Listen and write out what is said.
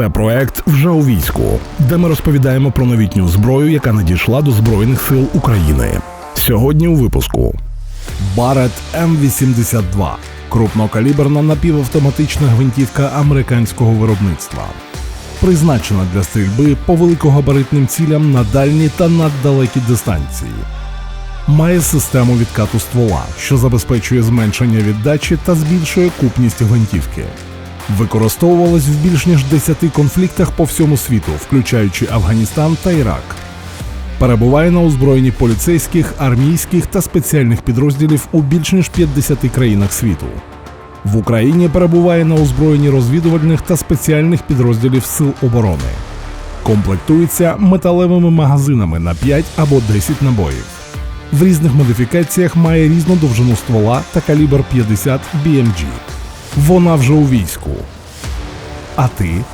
Це проект вже у війську, де ми розповідаємо про новітню зброю, яка надійшла до Збройних сил України. Сьогодні у випуску Барет М82 крупнокаліберна напівавтоматична гвинтівка американського виробництва. Призначена для стрільби по великогабаритним цілям на дальні та наддалекі дистанції. Має систему відкату ствола, що забезпечує зменшення віддачі та збільшує купність гвинтівки. Використовувалась в більш ніж 10 конфліктах по всьому світу, включаючи Афганістан та Ірак. Перебуває на озброєнні поліцейських, армійських та спеціальних підрозділів у більш ніж 50 країнах світу. В Україні перебуває на озброєнні розвідувальних та спеціальних підрозділів Сил оборони. Комплектується металевими магазинами на 5 або 10 набоїв. В різних модифікаціях має різну довжину ствола та калібр 50 BMG. Вона вже у війську. А ти